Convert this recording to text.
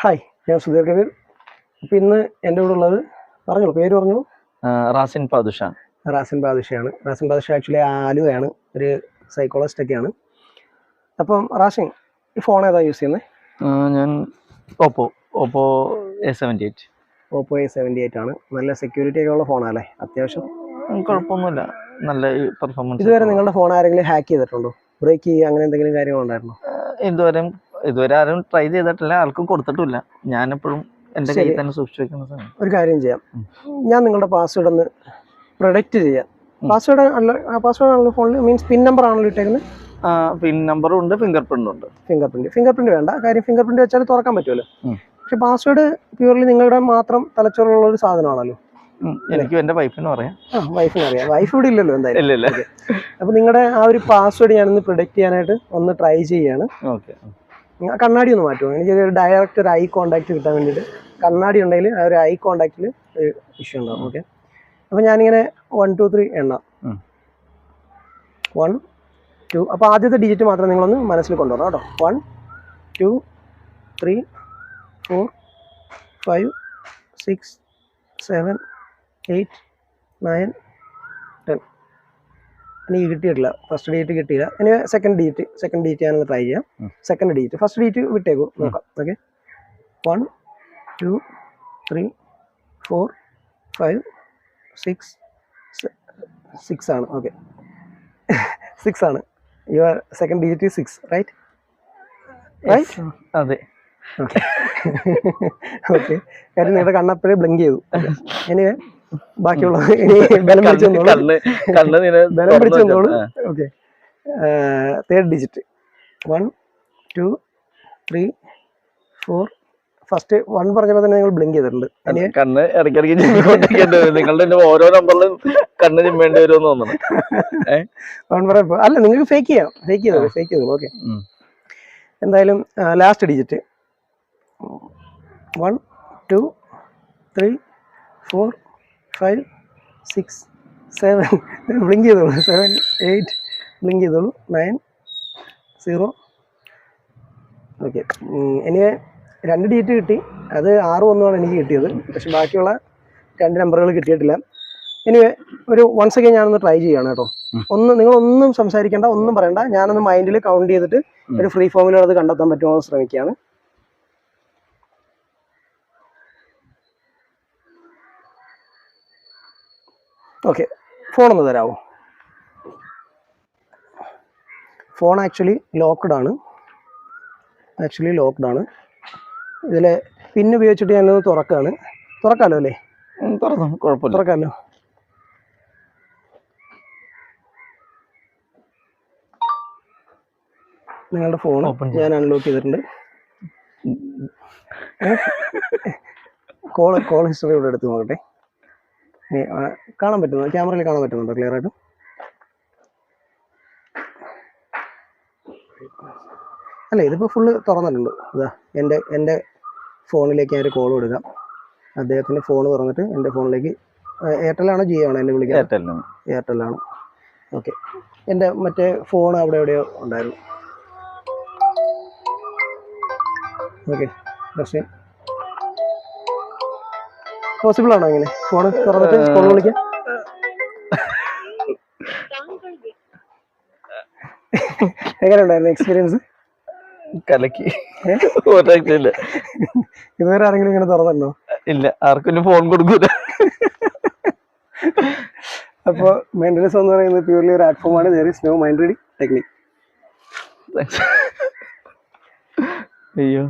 Hi ഞാൻ സുധീർ കബീർ. അപ്പം ഇന്ന് എന്റെ കൂടെ ഉള്ളത് പറഞ്ഞോളൂ പേര് പറഞ്ഞു റാസിൻ പാദുഷ റാസിൻ പാദുഷയാണ്. റാസിൻ പാദുഷ ആക്ച്വലി ആലുവയാണ് ഒരു സൈക്കോളജിസ്റ്റ് ഒക്കെയാണ്. അപ്പം റാസിൻ ഈ ഫോൺ ഏതാ യൂസ് ചെയ്യുന്നത് ഞാൻ Oppo Oppo A seventy eight Oppo A seventy eight ആണ്. നല്ല സെക്യൂരിറ്റി ഒക്കെ ഉള്ള ഫോണല്ലേ അത്യാവശ്യം? കുഴപ്പമൊന്നുമില്ല. നല്ല പെർഫോമൻസ് ഇതുവരെ നിങ്ങളുടെ ഫോൺ ആരെങ്കിലും ഹാക്ക് ചെയ്തിട്ടുണ്ടോ? ബ്രേക്ക് ചെയ്യുക അങ്ങനെ എന്തെങ്കിലും കാര്യങ്ങളുണ്ടായിരുന്നോ? ഇതുവരെ ഇതുവരെ ആരും ട്രൈ ചെയ്തിട്ടില്ല. ആർക്കും കൊടുത്തിട്ടില്ല. ഞാനെപ്പോഴും എന്റെ കയ്യിൽ തന്നെ സൂക്ഷിച്ചു വെക്കുന്ന ഒരു കാര്യം ചെയ്യാം. ഞാൻ നിങ്ങളുടെ പാസ്വേഡ് ഒന്ന് പ്രൊഡക്റ്റ് ചെയ്യാം. പാസ്വേഡ് അല്ല പാസ്വേഡ് ആണല്ലോ ഫോണിൽ മീൻസ് പിൻ നമ്പർ ആണല്ലോ ഇട്ടേക്കുന്നത് പിൻ നമ്പറും ഉണ്ട് ഫിംഗർ പ്രിന്റും ഉണ്ട്. ഫിംഗർ പ്രിന്റ് ഫിംഗർ പ്രിന്റ് വേണ്ട. കാര്യം ഫിംഗർ പ്രിന്റ് വെച്ചാൽ തുറക്കാൻ പറ്റുമല്ലോ. പക്ഷെ പാസ്വേഡ് പ്യൂർലി നിങ്ങളുടെ മാത്രം തലച്ചോറുള്ള ഒരു സാധനമാണല്ലോ. എനിക്ക് എന്റെ വൈഫിനും അറിയാം. വൈഫിന് അറിയാം. വൈഫ് ഇവിടെ ഇല്ലല്ലോ എന്തായാലും. അപ്പൊ നിങ്ങളുടെ ആ ഒരു പാസ്വേഡ് ഞാനൊന്ന് പ്രൊഡക്റ്റ് ചെയ്യാനായിട്ട് ഒന്ന് ട്രൈ ചെയ്യാണ്. ഓക്കെ ആ കണ്ണാടി ഒന്ന് മാറ്റുമോ? എനിക്ക് ഒരു ഡയറക്റ്റ് ഒരു ഐ കോണ്ടാക്ട് കിട്ടാൻ വേണ്ടിയിട്ട് കണ്ണാടി ഉണ്ടെങ്കിൽ ആ ഒരു ഐ കോണ്ടാക്റ്റിൽ ഒരു ഇഷ്യൂ ഉണ്ടാവും ഓക്കെ അപ്പോൾ ഞാനിങ്ങനെ വൺ ടു ത്രീ എണ്ണാം. വൺ ടു അപ്പോൾ ആദ്യത്തെ ഡിജിറ്റ് മാത്രം നിങ്ങളൊന്ന് മനസ്സിൽ കൊണ്ടുവരണം കേട്ടോ. One two three four five six seven eight nine ten എനിക്ക് കിട്ടിയിട്ടില്ല. ഫസ്റ്റ് ഡേറ്റ് കിട്ടിയില്ല. ഇനി സെക്കൻഡ് ഡേറ്റ് സെക്കൻഡ് ഡേറ്റ് ഞാനൊന്ന് ട്രൈ ചെയ്യാം. സെക്കൻഡ് ഡേറ്റ് ഫസ്റ്റ് ഡേറ്റ് വിട്ടേക്കൂ. നോക്കാം. Okay one two three four five six six ആണ്. ഓക്കെ സിക്സ് ആണ്. Your second date six right right അതെ. ഓക്കെ കാര്യം നിങ്ങളുടെ കണ്ണപ്പോഴേ ബ്ലിങ്ക് ചെയ്തു. എനിവേ ബാക്കിയുള്ള ബലം പിടിച്ചു ബലം പിടിച്ചു തന്നോളൂ okay third digit one two three four first one പറഞ്ഞപ്പോൾ തന്നെ നിങ്ങൾ ബ്ലിങ്ക് ചെയ്തിട്ടുണ്ട്. കണ്ണ് ഇടയ്ക്കിടയ്ക്ക് ചിമ്മിക്കൊണ്ടിരിക്കേണ്ടി വരും. നിങ്ങളുടെ ഓരോ നമ്പറിലും കണ്ണ് ചിമ്മേണ്ടി വരുമെന്ന് തോന്നുന്നു. വൺ പറയുമ്പോൾ അല്ല നിങ്ങൾക്ക് ഫേക്ക് ചെയ്യാം. ഫേക്ക് ചെയ്തോളൂ ഫേക്ക് ചെയ്തോളൂ. ഓക്കെ എന്തായാലും last digit one two three four five six seven blink ചെയ്തോളൂ സെവൻ എയ്റ്റ് ബ്ലിങ്ക് ചെയ്തോളൂ നയൻ സീറോ ഓക്കെ എനിക്ക് രണ്ട് ഡീറ്റ് കിട്ടി. അത് ആറ് ഒന്നുമാണ് എനിക്ക് കിട്ടിയത്. പക്ഷെ ബാക്കിയുള്ള രണ്ട് നമ്പറുകൾ കിട്ടിയിട്ടില്ല. ഇനി ഒരു വൺസ് ഒക്കെ ഞാനൊന്ന് ട്രൈ ചെയ്യാണ് കേട്ടോ. ഒന്ന് നിങ്ങളൊന്നും സംസാരിക്കേണ്ട ഒന്നും പറയണ്ട. ഞാനൊന്ന് മൈൻഡിൽ കൗണ്ട് ചെയ്തിട്ട്. ഒരു ഫ്രീ ഫോമിൽ അത് കണ്ടെത്താൻ പറ്റുമോ എന്ന് ശ്രമിക്കുകയാണ്. ഓക്കെ ഫോണൊന്ന് തരാമോ ഫോൺ ആക്ച്വലി ലോക്ക്ഡ് ആണ്. ആക്ച്വലി ലോക്ക്ഡ് ആണ്. ഇതിൽ പിൻ ഉപയോഗിച്ചിട്ട് ഞാനൊന്ന് തുറക്കാണ്. തുറക്കാമല്ലോ അല്ലേ? തുറക്കാം കുഴപ്പമില്ല. തുറക്കാമല്ലോ നിങ്ങളുടെ ഫോൺ ഞാൻ അൺലോക്ക് ചെയ്തിട്ടുണ്ട്. കോൾ കോൾ ഹിസ്റ്ററി ഇവിടെ എടുത്ത് നോക്കട്ടെ. കാണാൻ പറ്റുന്നു ക്യാമറയിൽ കാണാൻ പറ്റുന്നുണ്ടോ? ക്ലിയർ ആയിട്ട്? അല്ല ഇതിപ്പോൾ ഫുള്ള് തുറന്നിട്ടുണ്ട്. ഇതാ എന്റെ എന്റെ ഫോണിലേക്ക് ഞാൻ ഒരു കോൾ കൊടുക്കാം. അദ്ദേഹത്തിന്റെ ഫോൺ തുറന്നിട്ട് എന്റെ ഫോണിലേക്ക് എയർടെലാണോ ജിയോ ആണോ എന്നെ വിളിക്കാം എയർടെല്ലാണ് എയർടെലാണ് ഓക്കെ എന്റെ മറ്റേ ഫോൺ അവിടെ എവിടെയോ ഉണ്ടായിരുന്നു. ഓക്കെ റഷ്യൻ പോസിബിൾ ആണോ ഇങ്ങനെ? ഫോൺ തുറന്നിട്ട് വിളിക്കാൻ? എങ്ങനെ ഉണ്ടായിരുന്നു എക്സ്പീരിയൻസ് കലക്കി. ഏ? ഇതുവരെ ആരെങ്കിലും ഇങ്ങനെ തുറന്നല്ലോ? ഇല്ല ആർക്കും ഫോൺ കൊടുക്കൂല. അപ്പോൾ മെന്റലിസം എന്ന് പറയുന്നത് പ്യൂർലി ഒരു ആർട്ട് ഫോമാണ് there is no mind reading technique അയ്യോ.